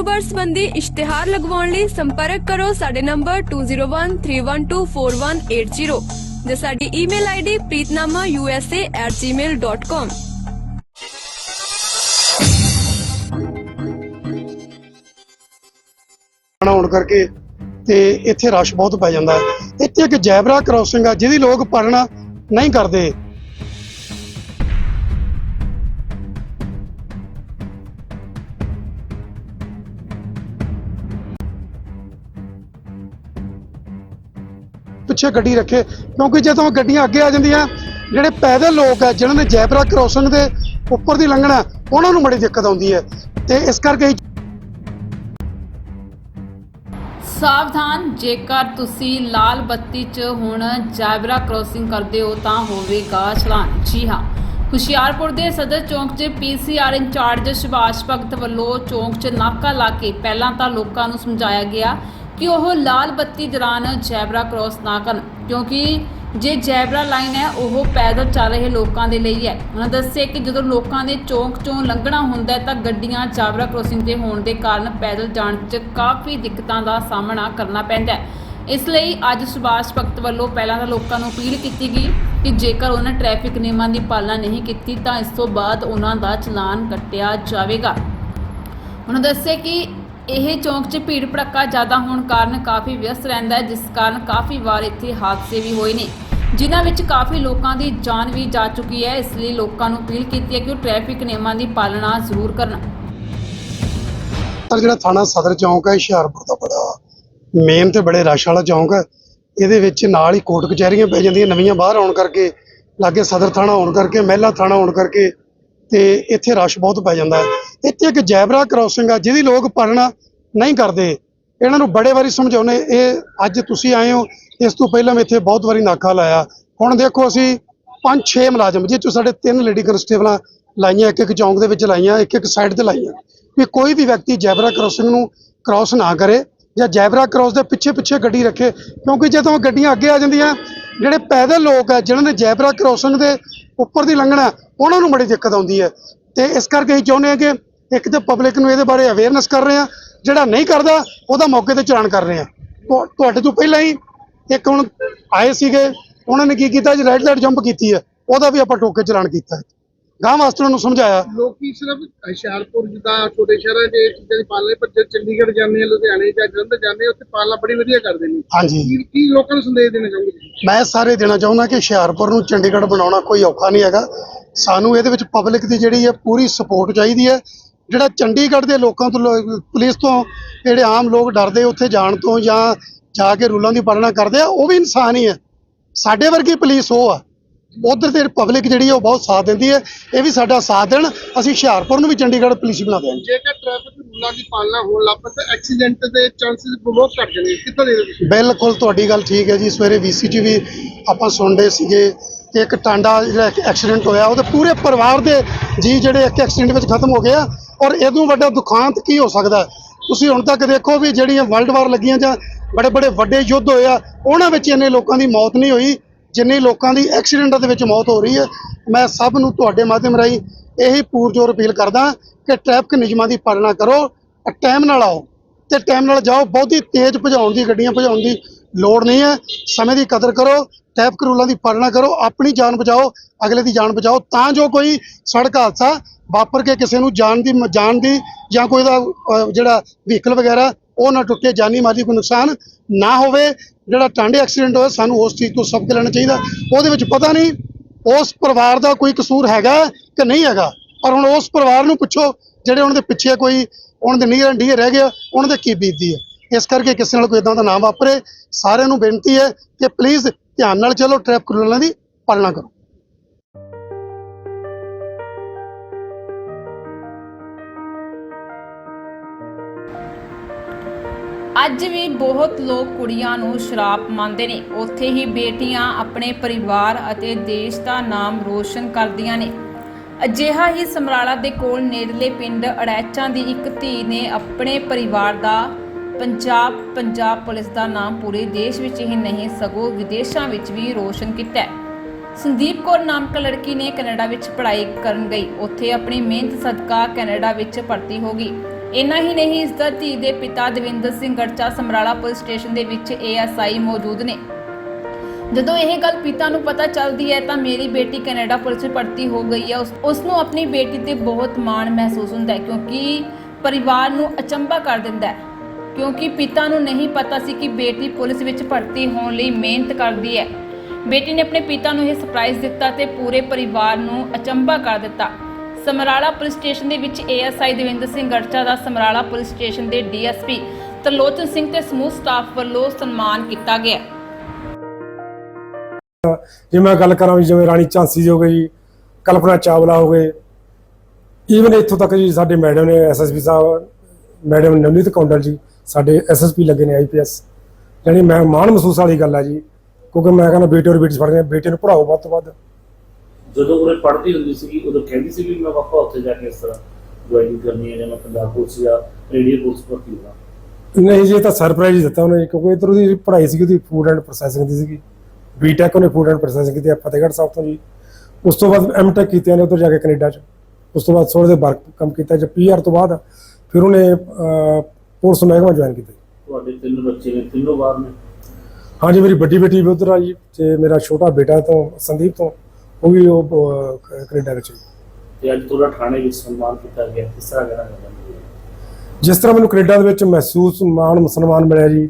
ਕਾਰੋਬਾਰ ਸੰਬੰਧੀ ਇਸ਼ਤਿਹਾਰ ਲਗਵਾਉਣ ਲਈ ਸੰਪਰਕ ਕਰੋ ਸਾਡੇ ਨੰਬਰ 2013124180 ਜਾਂ ਸਾਡੀ ਈਮੇਲ ਆਈਡੀ preetnamausa@gmail.com ਨਾ ਕਰਕੇ ਤੇ ਇੱਥੇ ਰਸ਼ ਬਹੁਤ ਪੈ ਜਾਂਦਾ ਹੈ। ਇੱਥੇ ਇੱਕ ਜੈਬਰਾ ਕ੍ਰਾਸਿੰਗ ਆ ਜਿਹਦੀ ਲੋਕ ਪਾਲਣਾ ਨਹੀਂ ਕਰਦੇ। ਪਿੱਛੇ ਗੱਡੀ ਰੱਖੇ, ਕਿਉਂਕਿ ਜਦੋਂ ਗੱਡੀਆਂ ਅੱਗੇ ਆ ਜਾਂਦੀਆਂ, ਜਿਹੜੇ ਪੈਦਲ ਲੋਕ ਆ, ਜਿਨ੍ਹਾਂ ਨੇ ਜੈਬਰਾ ਕ੍ਰਾਸਿੰਗ ਦੇ ਉੱਪਰ ਦੀ ਲੰਘਣਾ, ਉਹਨਾਂ ਨੂੰ ਬੜੀ ਦਿੱਕਤ ਆਉਂਦੀ ਹੈ। ਤੇ ਇਸ ਕਰਕੇ ਸਾਵਧਾਨ, ਜੇਕਰ ਤੁਸੀਂ ਲਾਲ ਬੱਤੀ 'ਚ ਹੁਣ ਜੈਬਰਾ ਕ੍ਰੋਸਿੰਗ ਕਰਦੇ ਹੋ, ਤਾਂ ਹੋਵੇਗਾ ਚਲਾਨ। ਜੀ ਹਾਂ, ਹੁਸ਼ਿਆਰਪੁਰ ਦੇ ਸਦਰ ਚੌਂਕ 'ਚ ਪੀਸੀਆਰ ਇੰਚਾਰਜ ਸੁਭਾਸ਼ ਭਗਤ ਵੱਲੋਂ ਚੌਂਕ 'ਚ ਨਾਕਾ ਲਾ ਕੇ ਪਹਿਲਾਂ ਤਾਂ ਲੋਕਾਂ ਨੂੰ ਸਮਝਾਇਆ ਗਿਆ ਕਿ ਉਹ ਲਾਲ ਬੱਤੀ ਦੌਰਾਨ ਜੈਬਰਾ ਕ੍ਰੋਸ ਨਾ ਕਰਨ, ਕਿਉਂਕਿ ਜੇ ਜੈਬਰਾ ਲਾਈਨ ਹੈ, ਉਹ ਪੈਦਲ ਚੱਲ ਰਹੇ ਲੋਕਾਂ ਦੇ ਲਈ ਹੈ। ਉਹਨਾਂ ਦੱਸਿਆ ਕਿ ਜਦੋਂ ਲੋਕਾਂ ਦੇ ਚੌਂਕ 'ਚੋਂ ਲੰਘਣਾ ਹੁੰਦਾ ਹੈ, ਤਾਂ ਗੱਡੀਆਂ ਜੈਬਰਾ ਕ੍ਰੋਸਿੰਗ ਤੇ ਹੋਣ ਦੇ ਕਾਰਨ ਪੈਦਲ ਜਾਣ 'ਚ ਕਾਫੀ ਦਿੱਕਤਾਂ ਦਾ ਸਾਹਮਣਾ ਕਰਨਾ ਪੈਂਦਾ ਹੈ। ਇਸ ਲਈ ਅੱਜ ਸੁਭਾਸ਼ ਭਗਤ ਵੱਲੋਂ ਪਹਿਲਾਂ ਤਾਂ ਲੋਕਾਂ ਨੂੰ ਅਪੀਲ ਕੀਤੀ ਗਈ ਕਿ ਜੇਕਰ ਉਹਨਾਂ ਟ੍ਰੈਫਿਕ ਨਿਯਮਾਂ ਦੀ ਪਾਲਣਾ ਨਹੀਂ ਕੀਤੀ, ਤਾਂ ਇਸ ਤੋਂ ਬਾਅਦ ਉਹਨਾਂ ਦਾ ਚਲਾਨ ਕੱਟਿਆ ਜਾਵੇਗਾ। ਉਹਨਾਂ ਦੱਸਿਆ ਕਿ ਇਹ ਚੌਂਕ 'ਚ ਭੀੜ ਭੜੱਕਾ ਜ਼ਿਆਦਾ ਹੋਣ ਕਾਰਨ ਕਾਫੀ ਵਿਅਸਤ ਰਹਿੰਦਾ ਹੈ, ਜਿਸ ਕਾਰਨ ਕਾਫੀ ਵਾਰ ਇੱਥੇ ਹਾਦਸੇ ਵੀ ਹੋਏ ਨੇ। ਜਿਨ੍ਹਾਂ ਵਿੱਚ ਕਾਫੀ ਲੋਕਾਂ ਦੀ ਜਾਨ ਵੀ ਜਾ ਚੁੱਕੀ ਹੈ, ਇਸ ਲਈ ਲੋਕਾਂ ਨੂੰ ਅਪੀਲ ਕੀਤੀ ਹੈ ਕਿ ਉਹ ਟ੍ਰੈਫਿਕ ਨਿਯਮਾਂ ਦੀ ਪਾਲਣਾ ਜ਼ਰੂਰ ਕਰਨ। ਪਰ ਜਿਹੜਾ ਥਾਣਾ ਸਦਰ ਚੌਂਕ ਹੈ, ਹੁਸ਼ਿਆਰਪੁਰ ਦਾ ਬੜਾ ਮੇਨ ਤੇ ਬੜੇ ਰਸ਼ ਵਾਲਾ ਚੌਂਕ ਹੈ, ਇਹਦੇ ਵਿੱਚ ਨਾਲ ਹੀ ਕੋਰਟ ਕਚਹਿਰੀਆਂ ਪੈ ਜਾਂਦੀਆਂ, ਨਵੀਆਂ ਬਾਹਰ ਆਉਣ ਕਰਕੇ, ਲਾਗੇ ਸਦਰ ਥਾਣਾ ਹੋਣ ਕਰਕੇ, ਮਹਿਲਾ ਥਾਣਾ ਹੋਣ ਕਰਕੇ ਤੇ ਇੱਥੇ ਰਸ਼ ਬਹੁਤ ਪੈ ਜਾਂਦਾ ਹੈ। ਇੱਥੇ ਇੱਕ ਜੈਬਰਾ ਕ੍ਰਾਸਿੰਗ ਆ, ਜਿਹਦੀ ਲੋਕ ਪਾਲਣਾ ਨਹੀਂ ਕਰਦੇ। ਇਹਨਾਂ ਨੂੰ ਬੜੇ ਵਾਰੀ ਸਮਝਾਉਨੇ ਇਹ ਅੱਜ ਤੁਸੀਂ ਆਏ ਹੋ, ਇਸ ਤੋਂ ਪਹਿਲਾਂ ਮੈਂ ਇੱਥੇ ਬਹੁਤ ਵਾਰੀ ਨਾਕਾ ਲਾਇਆ। ਹੁਣ ਦੇਖੋ ਅਸੀਂ ਪੰਜ, ਛੇ ਮੁਲਾਜ਼ਮ, ਜਿਹ ਚੋਂ ਸਾਡੇ ਤਿੰਨ ਲੇਡੀ ਕਨਸਟੇਬਲਾਂ ਲਾਈਆਂ, ਇੱਕ ਇੱਕ ਚੌਂਕ ਦੇ ਵਿੱਚ ਲਾਈਆਂ, ਇੱਕ ਇੱਕ ਸਾਈਡ ਤੇ ਲਾਈਆਂ। ਵੀ ਕੋਈ ਵੀ ਵਿਅਕਤੀ ਜੈਬਰਾ ਕ੍ਰਾਸਿੰਗ ਨੂੰ ਕ੍ਰਾਸ ਨਾ ਕਰੇ ਜਾਂ ਜੈਬਰਾ ਕ੍ਰਾਸ ਦੇ ਪਿੱਛੇ ਪਿੱਛੇ ਗੱਡੀ ਰੱਖੇ, ਕਿਉਂਕਿ ਜਦੋਂ ਗੱਡੀਆਂ ਅੱਗੇ ਆ ਜਾਂਦੀਆਂ, ਜਿਹੜੇ ਪੈਦਲ ਲੋਕ ਆ, ਜਿਨ੍ਹਾਂ ਨੇ ਜੈਬਰਾ ਕ੍ਰਾਸਿੰਗ ਦੇ ਉੱਪਰ ਦੀ ਲੰਘਣਾ, ਉਹਨਾਂ ਨੂੰ ਬੜੀ ਦਿੱਕਤ ਆਉਂਦੀ ਹੈ। ਤੇ ਇਸ ਕਰਕੇ ਅਸੀਂ ਚਾਹੁੰਦੇ ਹਾਂ ਕਿ ਇੱਕ ਤਾਂ ਪਬਲਿਕ ਨੂੰ ਇਹਦੇ ਬਾਰੇ ਅਵੇਅਰਨੈਸ ਕਰ ਰਹੇ ਆ ਜਿਹੜਾ ਨਹੀਂ ਕਰਦਾ, ਉਹਦਾ ਮੌਕੇ ਤੇ ਚਲਾਨ ਕਰ ਰਹੇ ਆ ਤੁਹਾਡੇ ਤੋਂ ਪਹਿਲਾਂ ਹੀ ਇੱਕ ਹੁਣ ਆਏ ਸੀਗੇ, ਉਹਨਾਂ ਨੇ ਕੀ ਕੀਤਾ ਜੀ ਰੈੱਡ ਲਾਈਟ ਜੰਪ ਕੀਤੀ ਹੈ, ਉਹਦਾ ਵੀ ਆਪਾਂ ਟੋਕੇ ਚਲਾਨ ਕੀਤਾ ਹੈ। ਗਾਂ ਮਾਸਟਰ ਨੂੰ ਸਮਝਾਇਆ। ਲੋਕੀ ਸਿਰਫ ਹੁਸ਼ਿਆਰਪੁਰ ਜਿੱਦਾਂ ਛੋਟੇ ਸ਼ਹਿਰਾਂ 'ਚ ਇਹ ਚੀਜ਼ਾਂ ਦੀ ਪਾਲਣਾ ਪਰ ਜੇ ਚੰਡੀਗੜ੍ਹ ਜਾਂਦੇ ਆ ਲੁਧਿਆਣੇ ਜਾਂ ਜਲੰਧਰ ਜਾਂਦੇ ਆ ਉੱਥੇ ਪਾਲਣਾ ਬੜੀ ਵਧੀਆ ਕਰਦੇ ਨੇ। ਹਾਂਜੀ। ਕੀ ਕੀ ਲੋਕਾਂ ਨੂੰ ਸੰਦੇਸ਼ ਦੇਣਾ ਚਾਹੁੰਦੇ ਤੁਸੀਂ? ਮੈਂ ਸਾਰੇ ਦੇਣਾ ਚਾਹੁੰਦਾ ਕਿ ਹੁਸ਼ਿਆਰਪੁਰ ਨੂੰ ਚੰਡੀਗੜ੍ਹ ਬਣਾਉਣਾ ਕੋਈ ਔਖਾ ਨਹੀਂ ਹੈਗਾ। ਸਾਨੂੰ ਇਹਦੇ ਵਿੱਚ ਪਬਲਿਕ ਦੀ ਜਿਹੜੀ ਹੈ ਪੂਰੀ ਸਪੋਰਟ ਚਾਹੀਦੀ ਹੈ। ਜਿਹੜਾ ਚੰਡੀਗੜ੍ਹ ਦੇ ਲੋਕਾਂ ਤੋਂ ਲੋ- ਪੁਲਿਸ ਤੋਂ ਜਿਹੜੇ ਆਮ ਲੋਕ ਡਰਦੇ ਉੱਥੇ ਜਾਣ ਤੋਂ ਜਾਂ ਜਾ ਕੇ ਰੂਲਾਂ ਦੀ ਪਾਲਣਾ ਕਰਦੇ ਆ ਉਹ ਵੀ ਇਨਸਾਨ ਹੀ ਹੈ। ਸਾਡੇ ਵਰਗੀ ਪੁਲਿਸ ਉਹ ਆ। ਉਧਰ ਤੇ ਪਬਲਿਕ ਜਿਹੜੀ ਹੈ ਉਹ ਬਹੁਤ ਸਾਥ ਦਿੰਦੀ ਹੈ। ਇਹ ਵੀ ਸਾਡਾ ਸਾਥ ਦੇਣ। ਅਸੀਂ ਹੁਸ਼ਿਆਰਪੁਰ ਨੂੰ ਵੀ ਚੰਡੀਗੜ੍ਹ ਪੁਲਿਸ ਬਣਾ ਦਿਆਂਗੇ ਜੇਕਰ ਟ੍ਰੈਫਿਕ ਰੂਲਾਂ ਦੀ ਪਾਲਣਾ ਹੋਣ ਲੱਗ ਪਏ ਤਾਂ ਐਕਸੀਡੈਂਟ ਦੇ ਚਾਂਸਸ ਬਹੁਤ ਘੱਟ ਜਾਣੇ ਕਿੱਥੋਂ ਦੇ ਤੁਸੀਂ? ਬਿਲਕੁਲ ਤੁਹਾਡੀ ਗੱਲ ਠੀਕ ਹੈ ਜੀ। ਸਵੇਰੇ ਵੀਸੀ 'ਚ ਵੀ ਆਪਾਂ ਸੁਣਦੇ ਸੀਗੇ ਕਿ ਇੱਕ ਟਾਂਡਾ ਜਿਹੜਾ ਐਕਸੀਡੈਂਟ ਹੋਇਆ ਉਹਦੇ ਪੂਰੇ ਪਰਿਵਾਰ ਦੇ ਜੀ ਜਿਹੜੇ ਇੱਕ ਐਕਸੀਡੈਂਟ ਵਿੱਚ ਖਤਮ ਹੋ ਗਏ ਆ ਔਰ ਇਹਦੋਂ ਵੱਡਾ ਦੁਖਾਂਤ ਕੀ ਹੋ ਸਕਦਾ? ਤੁਸੀਂ ਹੁਣ ਤੱਕ ਦੇਖੋ ਵੀ ਜਿਹੜੀਆਂ ਵਰਲਡ ਵਾਰ ਲੱਗੀਆਂ ਜਾਂ ਬੜੇ ਬੜੇ ਵੱਡੇ ਯੁੱਧ ਹੋਏ ਆ ਉਹਨਾਂ ਵਿੱਚ ਇੰਨੇ ਲੋਕਾਂ ਦੀ ਮੌਤ ਨਹੀਂ ਹੋਈ। ਜਿੰਨੀ ਲੋਕਾਂ ਦੀ ਐਕਸੀਡੈਂਟਾਂ ਦੇ ਵਿੱਚ ਮੌਤ ਹੋ ਰਹੀ ਹੈ, ਮੈਂ ਸਭ ਨੂੰ ਤੁਹਾਡੇ ਮਾਧਿਅਮ ਰਾਹੀਂ ਇਹੀ ਪੂਰਜੋਰ ਅਪੀਲ ਕਰਦਾ ਕਿ ਟ੍ਰੈਫਿਕ ਨਿਯਮਾਂ ਦੀ ਪਾਲਣਾ ਕਰੋ ਟਾਈਮ ਨਾਲ ਆਓ, ਤੇ ਟਾਈਮ ਨਾਲ ਜਾਓ, ਬਹੁਤੀ ਤੇਜ਼ ਭਜਾਉਣ ਦੀ, ਗੱਡੀਆਂ ਭਜਾਉਣ ਦੀ ਲੋੜ ਨਹੀਂ ਹੈ, ਸਮੇਂ ਦੀ ਕਦਰ ਕਰੋ, ਟ੍ਰੈਫਿਕ ਰੂਲਾਂ ਦੀ ਪਾਲਣਾ ਕਰੋ, ਆਪਣੀ ਜਾਨ ਬਚਾਓ, ਅਗਲੇ ਦੀ ਜਾਨ ਬਚਾਓ, ਤਾਂ ਜੋ ਕੋਈ ਸੜਕ ਹਾਦਸਾ ਵਾਪਰ ਕੇ ਕਿਸੇ ਨੂੰ ਜਾਨ ਦੀ ਜਾਨ ਦੀ ਜਾਂ ਕੋਈ ਦਾ ਜਿਹੜਾ ਵਹੀਕਲ ਵਗੈਰਾ, ਉਹ ਨਾ ਟੁੱਟੇ, ਜਾਨੀ ਮਾਲੀ ਕੋਈ ਨੁਕਸਾਨ ਨਾ ਹੋਵੇ ਜਿਹੜਾ ਟਾਂਡੇ ਐਕਸੀਡੈਂਟ ਹੋਇਆ, ਸਾਨੂੰ ਉਸ ਚੀਜ਼ ਤੋਂ ਸਬਕ ਲੈਣਾ ਚਾਹੀਦਾ। ਉਹਦੇ ਵਿੱਚ ਪਤਾ ਨਹੀਂ ਉਸ ਪਰਿਵਾਰ ਦਾ ਕੋਈ ਕਸੂਰ ਹੈਗਾ ਕਿ ਨਹੀਂ ਹੈਗਾ। ਪਰ ਹੁਣ ਉਸ ਪਰਿਵਾਰ ਨੂੰ ਪੁੱਛੋ, ਜਿਹੜੇ ਉਹਨਾਂ ਦੇ ਪਿੱਛੇ ਕੋਈ, ਉਹਨਾਂ ਦੇ ਨੀਰ ਢੀਏ ਰਹਿ ਗਿਆ, ਉਹਨਾਂ ਦੇ ਕੀ ਬੀਤਦੀ ਹੈ? ਇਸ ਕਰਕੇ ਕਿਸੇ ਨਾਲ ਕੋਈ ਇਦਾਂ ਦਾ ਨਾ ਵਾਪਰੇ। ਸਾਰਿਆਂ ਨੂੰ ਬੇਨਤੀ ਹੈ ਕਿ ਪਲੀਜ਼ ਧਿਆਨ ਨਾਲ ਚੱਲੋ ਟ੍ਰੈਫਿਕ ਰੂਲਾਂ ਦੀ ਪਾਲਣਾ ਕਰੋ। ਅੱਜ ਵੀ ਬਹੁਤ ਲੋਕ ਕੁੜੀਆਂ ਨੂੰ ਸ਼ਰਾਪ ਮੰਨਦੇ ਨੇ। ਉੱਥੇ ਹੀ ਬੇਟੀਆਂ ਆਪਣੇ ਪਰਿਵਾਰ ਅਤੇ ਦੇਸ਼ ਦਾ ਨਾਮ ਰੋਸ਼ਨ ਕਰਦੀਆਂ ਨੇ। ਅਜਿਹਾ ਹੀ ਸਮਰਾਲਾ ਦੇ ਕੋਲ ਨੇੜਲੇ ਪਿੰਡ ਅੜੈਚਾਂ ਦੀ ਇੱਕ ਧੀ ਨੇ ਆਪਣੇ ਪਰਿਵਾਰ ਦਾ ਪੰਜਾਬ ਪੰਜਾਬ ਪੁਲਿਸ ਦਾ ਨਾਮ ਪੂਰੇ ਦੇਸ਼ ਵਿੱਚ ਹੀ ਨਹੀਂ, ਸਗੋਂ ਵਿਦੇਸ਼ਾਂ ਵਿੱਚ ਵੀ ਰੋਸ਼ਨ ਕੀਤਾ ਹੈ। ਸੰਦੀਪ ਕੌਰ ਨਾਮਕ ਲੜਕੀ ਨੇ ਕੈਨੇਡਾ ਵਿੱਚ ਪੜ੍ਹਾਈ ਕਰਨ ਗਈ। ਉੱਥੇ ਆਪਣੀ ਮਿਹਨਤ ਸਦਕਾ ਕੈਨੇਡਾ ਵਿੱਚ ਭਰਤੀ ਹੋ ਗਈ। ਇੰਨਾ ਹੀ ਨਹੀਂ, ਇਸ ਦਾ ਧੀ ਦੇ ਪਿਤਾ ਦਵਿੰਦਰ ਸਿੰਘ ਗੜਚਾ ਸਮਰਾਲਾ ਪੁਲਿਸ ਸਟੇਸ਼ਨ ਦੇ ਵਿੱਚ ਏਐਸਆਈ ਮੌਜੂਦ ਨੇ। ਜਦੋਂ ਇਹ ਗੱਲ ਪਿਤਾ ਨੂੰ ਪਤਾ ਚੱਲਦੀ ਹੈ, ਤਾਂ ਮੇਰੀ ਬੇਟੀ ਕੈਨੇਡਾ ਪੁਲਿਸ ਵਿੱਚ ਭਰਤੀ ਹੋ ਗਈ ਹੈ। ਉਸ- ਨੂੰ ਆਪਣੀ ਬੇਟੀ ਤੇ ਬਹੁਤ ਮਾਣ ਮਹਿਸੂਸ ਹੁੰਦਾ ਹੈ, ਕਿਉਂਕਿ ਪਰਿਵਾਰ ਨੂੰ ਅਚੰਭਾ ਕਰ ਦਿੰਦਾ ਹੈ। ਕਿਉਂਕਿ ਪਿਤਾ ਨੂੰ ਨਹੀਂ ਪਤਾ ਸੀ ਕਿ ਬੇਟੀ ਪੁਲਿਸ ਵਿੱਚ ਭਰਤੀ ਹੋਣ ਲਈ ਮਿਹਨਤ ਕਰਦੀ ਹੈ। ਬੇਟੀ ਨੇ ਆਪਣੇ ਪਿਤਾ ਨੂੰ ਇਹ ਸਰਪ੍ਰਾਈਜ਼ ਦਿੱਤਾ ਤੇ ਪੂਰੇ ਪਰਿਵਾਰ ਨੂੰ ਅਚੰਭਾ ਕਰ ਦਿੱਤਾ। ਸਮਰਾਲਾ ਪੁਲਿਸ ਸਟੇਸ਼ਨ ਦੇ ਵਿੱਚ ਏਐਸਆਈ ਦਵਿੰਦਰ ਸਿੰਘ ਗੜਚਾ ਦਾ ਸਮਰਾਲਾ ਪੁਲਿਸ ਸਟੇਸ਼ਨ ਦੇ ਡੀਐਸਪੀ ਤਰਲੋਚਨ ਸਿੰਘ ਤੇ ਸਮੂਹ ਸਟਾਫ ਵੱਲੋਂ ਸਨਮਾਨ ਕੀਤਾ ਗਿਆ। ਜੇ ਮੈਂ ਗੱਲ ਕਰਾਂ ਵੀ ਜਿਵੇਂ ਰਾਣੀ ਝਾਂਸੀ ਜੀ ਹੋ ਗਈ ਜੀ, ਕਲਪਨਾ ਚਾਵਲਾ ਹੋ ਗਏ ਈਵਨ ਇੱਥੋਂ ਤੱਕ ਜੀ ਸਾਡੇ ਮੈਡਮ ਨੇ ਐਸਐਸਪੀ ਸਾਹਿਬ, ਮੈਡਮ ਨਵਨੀਤ ਕੌਂਡਲ ਜੀ, ਸਾਡੇ ਐਸਐਸਪੀ ਲੱਗੇ ਨੇ ਆਈਪੀਐਸ ਜਾਣੀ ਮੈਂ ਮਾਣ ਮਹਿਸੂਸ ਵਾਲੀ ਗੱਲ ਆ ਜੀ, ਕਿਉਂਕਿ ਮੈਂ ਕਹਿੰਦਾ ਬੇਟੇ ਔਰ ਬੇਟੀ ਪੜ੍ਹਦੇ ਬੇਟੇ ਨੂੰ ਪੜਾਓ ਵੱਧ ਤੋਂ ਵੱਧ। ਜਦੋਂ ਉਹ ਪੜ੍ਹਦੀ ਹੁੰਦੀ ਸੀ ਉਦੋਂ ਕਹਿੰਦੀ ਸੀ ਵੀ ਮੈਂ ਪਾਪਾ ਉੱਥੇ ਜਾ ਕੇ ਇਸ ਤਰ੍ਹਾਂ ਜੁਆਇਨਿੰਗ ਕਰਨੀ ਹੈ ਜਾਂ ਮੈਂ ਪੰਜਾਬ ਪੁਲਿਸ ਜਾਂ ਰੇਡੀਓ ਪੁਲਿਸ ਭਰਤੀ ਹੋਣਾ। ਨਹੀਂ ਜੀ ਇਹ ਤਾਂ ਸਰਪ੍ਰਾਈਜ਼ ਹੀ ਦਿੱਤਾ ਉਹਨੇ ਕਿਉਂਕਿ ਇਧਰ ਉਹਦੀ ਪੜ੍ਹਾਈ ਸੀ ਉਹਦੀ ਫੂਡ ਐਂਡ ਪ੍ਰੋਸੈਸਿੰਗ ਦੀ ਸੀਗੀ। ਬੀਟੈਕ ਉਹਨੇ ਫੂਡ ਐਂਡ ਪ੍ਰੋਸੈਸਿੰਗ ਕੀਤੀ ਆ ਫਤਿਹਗੜ੍ਹ ਸਾਹਿਬ ਤੋਂ ਜੀ। ਉਸ ਤੋਂ ਬਾਅਦ ਐਮਟੈਕ ਕੀਤੀ ਉਹਨੇ ਉੱਧਰ ਜਾ ਕੇ ਕੈਨੇਡਾ ਚ। ਉਸ ਤੋਂ ਬਾਅਦ ਥੋੜ੍ਹੇ ਦੇ ਵਰਕ ਕੰਮ ਕੀਤਾ ਜਦ ਪੀਆਰ ਤੋਂ ਬਾਅਦ ਫਿਰ ਉਹਨੇ ਪੁਲਿਸ ਮਹਿਕਮਾ ਜੁਆਇਨ ਕੀਤਾ ਤੁਹਾਡੇ ਤਿੰਨ ਬੱਚੇ ਨੇ ਤਿੰਨੋਂ ਬਾਹਰ ਨੇ? ਹਾਂਜੀ ਮੇਰੀ ਵੱਡੀ ਬੇਟੀ ਵੀ ਉੱਧਰ ਆ ਜੀ ਤੇ ਮੇਰਾ ਛੋਟਾ ਬੇਟਾ ਤੋਂ ਸੰਦੀਪ ਤੋਂ। ਉਹ ਵੀ ਉਹ ਅਹ, ਕੈਨੇਡਾ ਵਿੱਚ ਜੀ। ਤੇ ਅੱਜ ਤੁਹਾਡਾ ਥਾਣੇ ਵਿੱਚ ਸਨਮਾਨ ਕੀਤਾ ਗਿਆ ਕਿਸ ਤਰ੍ਹਾਂ ਕਹਿਣਾ ਚਾਹੁੰਦੇ ਜਿਸ ਤਰ੍ਹਾਂ ਮੈਨੂੰ ਕੈਨੇਡਾ ਦੇ ਵਿੱਚ ਮਹਿਸੂਸ ਮਾਣ ਸਨਮਾਨ ਮਿਲਿਆ ਜੀ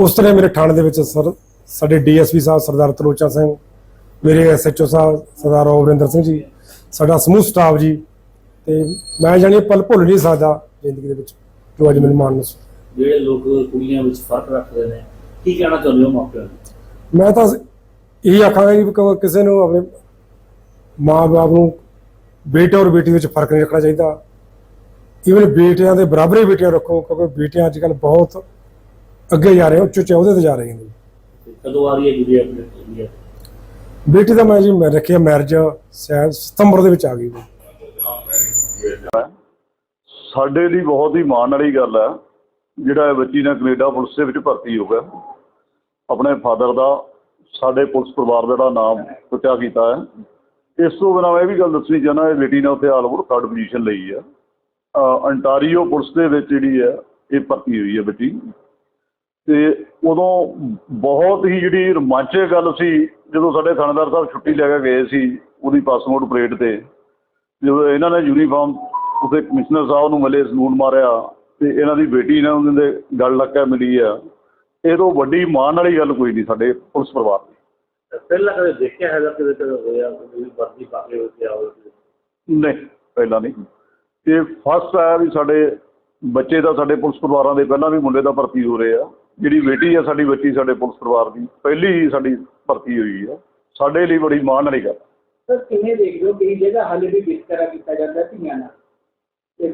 ਉਸ ਤਰ੍ਹਾਂ ਮੇਰੇ ਥਾਣੇ ਦੇ ਵਿੱਚ ਸਰ ਸਾਡੇ ਡੀਐਸਪੀ ਸਾਹਿਬ ਸਰਦਾਰ ਤਲੋਚਾ ਸਿੰਘ ਮੇਰੇ ਐਸਐਚਓ ਸਾਹਿਬ ਸਰਦਾਰ ਰੋਵਰਿੰਦਰ ਸਿੰਘ ਜੀ ਸਾਡਾ ਸਮੂਹ ਸਟਾਫ ਜੀ ਤੇ ਮੈਂ ਜਾਣੀ ਪਲ ਭੁੱਲ ਨਹੀਂ ਸਕਦਾ ਜ਼ਿੰਦਗੀ ਦੇ ਵਿੱਚ ਜੋ ਅੱਜ ਮੈਨੂੰ ਮਾਣ ਮਹਿਸੂਸ ਜਿਹੜੇ ਲੋਕ ਕੁੜੀਆਂ ਵਿੱਚ ਫ਼ਰਕ ਰੱਖਦੇ ਨੇ ਕੀ ਕਹਿਣਾ ਚਾਹੁੰਦੇ ਹੋ ਮਾਪਿਆਂ ਨੂੰ? ਮੈਂ ਤਾਂ ਇਹ ਆਖਾਂਗਾ ਜੀ ਕ- ਕਿਸੇ ਨੂੰ ਆਪਣੇ ਮਾਂ-ਬਾਪ ਨੂੰ ਬੇਟੇ ਔਰ ਬੇਟੀ ਵਿੱਚ ਫ਼ਰਕ ਨਹੀਂ ਰੱਖਣਾ ਚਾਹੀਦਾ। ਈਵਨ ਬੇਟਿਆਂ ਦੇ ਬਰਾਬਰ ਹੀ ਬੇਟੀਆਂ ਰੱਖੋ ਕਿਉਂਕਿ ਬੇਟੀਆਂ ਅੱਜ ਕੱਲ੍ਹ ਬਹੁਤ ਅੱਗੇ ਜਾ ਰਹੀਆਂ ਉੱਚ ਉੱਚ ਅਹੁਦੇ ਤੇ ਜਾ ਰਹੀਆਂ ਨੇ। ਤੇ ਕਦੋਂ ਆ ਰਹੀ ਹੈ ਗੁੜੀਆ ਆਪਣੇ ਇੰਡੀਆ ਬੇਟੀ ਦਾ ਮੈਂ ਜੀ ਮੈਂ ਰੱਖਿਆ ਮੈਰਿਜ ਸ਼ਾਇਦ ਸਤੰਬਰ ਦੇ ਵਿੱਚ ਆ ਗਈ। ਜੀ। ਸਾਡੇ ਲਈ ਬਹੁਤ ਹੀ ਮਾਣ ਵਾਲੀ ਗੱਲ ਹੈ ਜਿਹੜਾ ਇਹ ਬੱਚੀ ਨੇ ਕੈਨੇਡਾ ਪੁਲਿਸ ਦੇ ਵਿੱਚ ਭਰਤੀ ਹੋ ਗਿਆ। ਆਪਣੇ ਫਾਦਰ ਦਾ ਸਾਡੇ ਪੁਲਿਸ ਪਰਿਵਾਰ ਦਾ ਜਿਹੜਾ ਨਾਮ ਉੱਚਾ ਕੀਤਾ ਹੈ। ਇਸ ਤੋਂ ਬਿਨਾਂ ਮੈਂ ਇਹ ਵੀ ਗੱਲ ਦੱਸਣੀ ਚਾਹੁੰਦਾ, ਇਹ ਬੇਟੀ ਨੇ ਉੱਥੇ ਆਲ ਥਰਡ ਪੋਜੀਸ਼ਨ ਲਈ ਹੈ। ਅੰਟਾਰੀਓ ਪੁਲਿਸ ਦੇ ਵਿੱਚ ਜਿਹੜੀ ਹੈ, ਇਹ ਭਰਤੀ ਹੋਈ ਹੈ ਬੱਚੀ ਤੇ ਉਦੋਂ ਬਹੁਤ ਹੀ ਜਿਹੜੀ ਰੋਮਾਂਚਕ ਗੱਲ ਸੀ, ਜਦੋਂ ਸਾਡੇ ਥਾਣੇਦਾਰ ਸਾਹਿਬ ਛੁੱਟੀ ਲੈ ਕੇ ਗਏ ਸੀ, ਉਹਦੀ ਪਾਸਪੋਰਟ ਪਰੇਡ ਤੇ। ਜਦੋਂ ਇਹਨਾਂ ਨੇ ਯੂਨੀਫਾਰਮ ਉਸੇ ਕਮਿਸ਼ਨਰ ਸਾਹਿਬ ਨੂੰ ਮਿਲੇ ਸਲੂਟ ਮਾਰਿਆ, ਤੇ ਇਹਨਾਂ ਦੀ ਬੇਟੀ ਨੇ ਉਹਨਾਂ ਦੇ ਗੱਲ ਲੱਗ ਮਿਲੀ ਆ। ਇਹ ਤੋਂ ਵੱਡੀ ਮਾਣ ਵਾਲੀ ਗੱਲ ਕੋਈ ਨਹੀਂ ਸਾਡੇ ਪੁਲਿਸ ਪਰਿਵਾਰ ਦੀ। ਪਹਿਲਾਂ ਕਦੇ ਦੇਖਿਆ ਹੈਗਾ ਕਿਤੇ ਕਦੇ ਹੋਇਆ ਕੋਈ ਵਰਦੀ ਪਾ ਕੇ ਉੱਥੇ ਆਓ ਨਹੀਂ ਪਹਿਲਾਂ ਨਹੀਂ। ਇਹ ਫਸਟ ਹੈ ਵੀ ਸਾਡੇ ਬੱਚੇ ਦਾ ਸਾਡੇ ਪੁਲਿਸ ਪਰਿਵਾਰਾਂ ਦੇ ਪਹਿਲਾਂ ਵੀ ਮੁੰਡੇ ਦਾ ਭਰਤੀ ਹੋ ਰਹੇ ਆ। ਜਿਹੜੀ ਬੇਟੀ ਆ ਸਾਡੀ ਬੱਚੀ ਸਾਡੇ ਪੁਲਿਸ ਪਰਿਵਾਰ ਦੀ ਪਹਿਲੀ ਹੀ ਸਾਡੀ ਭਰਤੀ ਹੋਈ ਆ। ਸਾਡੇ ਲਈ ਬੜੀ ਮਾਣ ਵਾਲੀ ਗੱਲ ਸਰ ਕਿਵੇਂ ਦੇਖਦੇ ਹੋ ਕਈ ਜਗ੍ਹਾ ਹਾਲੇ ਵੀ ਵਿਤਕਰਾ ਕੀਤਾ ਜਾਂਦਾ ਧੀਆਂ ਨਾਲ? ਤੇ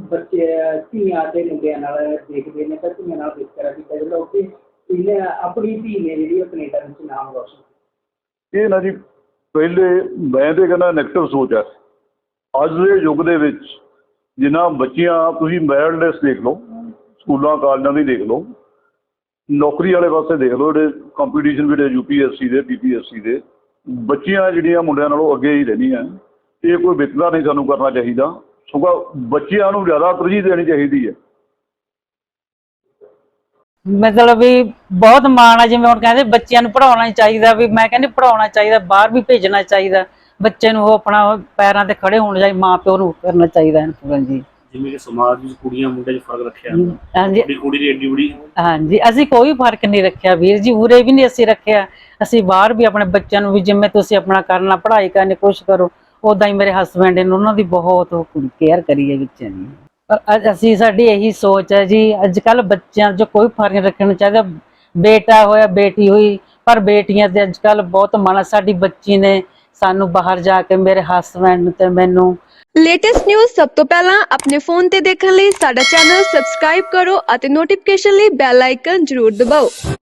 ਬੱਚੇ, ਧੀਆਂ ਤੇ ਮੁੰਡਿਆਂ ਨਾਲ ਦੇਖਦੇ ਨੇ ਤਾਂ ਧੀਆਂ ਨਾਲ ਵਿਤਕਰਾ ਕੀਤਾ ਜਾਂਦਾ ਉੱਥੇ ਇਹਨੇ ਆਪਣੀ ਧੀ ਨੇ ਜਿਹੜੀ ਉਹ ਕੈਨੇਡਾ ਵਿੱਚ ਨਾਮ ਰੋਸ਼ਨ ਇਹ ਨਾ ਜੀ, ਪਹਿਲੇ ਮੈਂ ਤੇ ਕਹਿੰਦਾ ਨੈਗੇਟਿਵ ਸੋਚ ਹੈ ਅੱਜ ਦੇ ਯੁੱਗ ਦੇ ਵਿੱਚ ਜਿਨ੍ਹਾਂ ਬੱਚੀਆਂ, ਤੁਸੀਂ ਮੈਰਿਡ ਦੇਖ ਲਓ, ਸਕੂਲਾਂ, ਕਾਲਜਾਂ ਦੀ ਦੇਖ ਲਓ, ਨੌਕਰੀ ਵਾਲੇ ਪਾਸੇ ਦੇਖ ਲਓ, ਜਿਹੜੇ ਕੰਪੀਟੀਸ਼ਨ ਵੀ ਜਿਹੜੇ ਯੂਪੀਐਸਸੀ ਦੇ ਪੀਪੀਐਸਸੀ ਦੇ, ਬੱਚੀਆਂ ਜਿਹੜੀਆਂ ਮੁੰਡਿਆਂ ਨਾਲੋਂ ਅੱਗੇ ਹੀ ਰਹਿੰਦੀਆਂ। ਇਹ ਕੋਈ ਵਿਤਕਰਾ ਨਹੀਂ ਸਾਨੂੰ ਕਰਨਾ ਚਾਹੀਦਾ। ਸਗੋਂ ਬੱਚਿਆਂ ਨੂੰ ਜ਼ਿਆਦਾ ਤਰਜੀਹ ਦੇਣੀ ਚਾਹੀਦੀ ਹੈ। ਮਤਲਬ ਵੀ ਬਹੁਤ ਮਾਣ ਆ ਜਿਵੇਂ ਹੁਣ ਕਹਿੰਦੇ ਬੱਚਿਆਂ ਨੂੰ ਪੜਾਉਣਾ ਚਾਹੀਦਾ ਵੀ ਮੈਂ ਕਹਿੰਦੀ ਪੜਾਉਣਾ ਚਾਹੀਦਾ ਬਾਹਰ ਵੀ ਭੇਜਣਾ ਚਾਹੀਦਾ ਬੱਚੇ ਨੂੰ ਉਹ ਆਪਣਾ ਪੈਰਾਂ ਤੇ ਖੜੇ ਹੋਣ ਚਾਹੀਦਾ ਮਾਂ ਪਿਓ ਨੂੰ ਕਰਨਾ ਚਾਹੀਦਾ ਹੈ ਪੂਰਨ ਜੀ। ਜਿਵੇਂ ਕਿ ਸਮਾਜ ਵਿੱਚ ਕੁੜੀਆਂ ਮੁੰਡਿਆਂ 'ਚ ਫ਼ਰਕ ਰੱਖਿਆ ਹਾਂਜੀ। ਕੁੜੀ ਕੁੜੀ ਦੀ ਏਡੀ ਬੜੀ। ਹਾਂਜੀ ਅਸੀਂ ਕੋਈ ਫ਼ਰਕ ਨਹੀਂ ਰੱਖਿਆ ਵੀਰ ਜੀ ਉਰੇ ਵੀ ਨਹੀਂ ਅਸੀਂ ਰੱਖਿਆ। ਅਸੀਂ ਬਾਹਰ ਵੀ ਆਪਣੇ ਬੱਚਿਆਂ ਨੂੰ ਵੀ ਜਿਵੇਂ ਤੁਸੀਂ ਆਪਣਾ ਕਰਨਾ ਪੜ੍ਹਾਈ ਕਰਨੀ ਕੋਸ਼ਿਸ਼ ਕਰੋ ਉਦਾਂ ਹੀ ਮੇਰੇ ਹਸਬੰਡ ਨੇ ਉਹਨਾਂ ਦੀ ਬਹੁਤ ਕੇਅਰ ਕਰੀ ਹੈ ਬੱਚਿਆਂ ਦੀ। ਪਰ ਅਸੀਂ, ਸਾਡੀ ਇਹੀ ਸੋਚ ਹੈ ਜੀ ਅੱਜ ਕੱਲ ਬੱਚਿਆਂ 'ਚ ਕੋਈ ਫ਼ਰਕ ਰੱਖਣਾ ਚਾਹੀਦਾ। ਬੇਟਾ ਹੋਇਆ, ਬੇਟੀ ਹੋਈ, ਪਰ ਬੇਟੀਆਂ ਤੇ ਅੱਜ ਕੱਲ ਬਹੁਤ ਮਨ ਸਾਡੀ ਬੱਚੀ ਨੇ ਸਾਨੂੰ ਬਾਹਰ ਜਾ ਕੇ ਮੇਰੇ ਹਸਬੰਡ ਤੇ ਮੈਨੂੰ ਲੇਟੈਸਟ ਨਿਊਜ਼ ਸਭ ਤੋਂ ਪਹਿਲਾਂ ਆਪਣੇ ਫੋਨ ਤੇ ਦੇਖਣ ਲਈ ਸਾਡਾ ਚੈਨਲ ਸਬਸਕ੍ਰਾਈਬ ਕਰੋ ਅਤੇ ਨੋਟੀਫਿਕੇਸ਼ਨ ਲਈ ਬੈਲ ਆਈਕਨ ਜ਼ਰੂਰ ਦਬਾਓ।